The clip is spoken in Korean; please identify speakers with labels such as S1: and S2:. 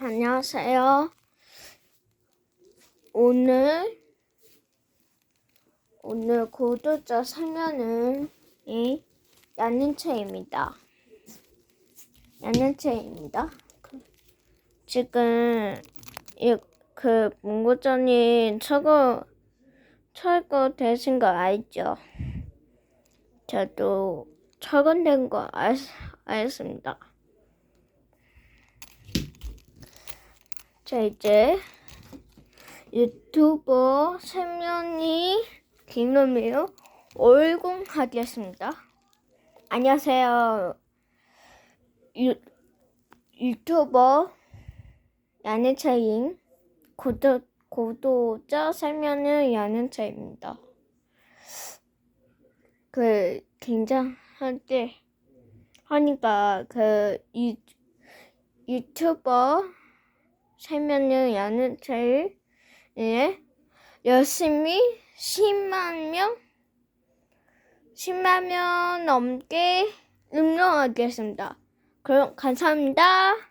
S1: 안녕하세요. 오늘 오늘 구독자 설명은 이 야는채입니다. 야는채입니다. 그- 지금 이그 문구전이 철거 철거 되신 거 알죠? 저도 철거된 거 알, 알습니다. 자, 이제 유튜버 세 명이 김놈이요. 얼공하겠습니다. 안녕하세요. 유, 유튜버 야네차인 구독, 구독자 설명은 야네차입니다. 그, 긴장할 때 하니까 그 유, 유튜버 야는 제일 예 열심히 10만 명 10만 명 넘게 응원하겠습니다. 그럼 감사합니다.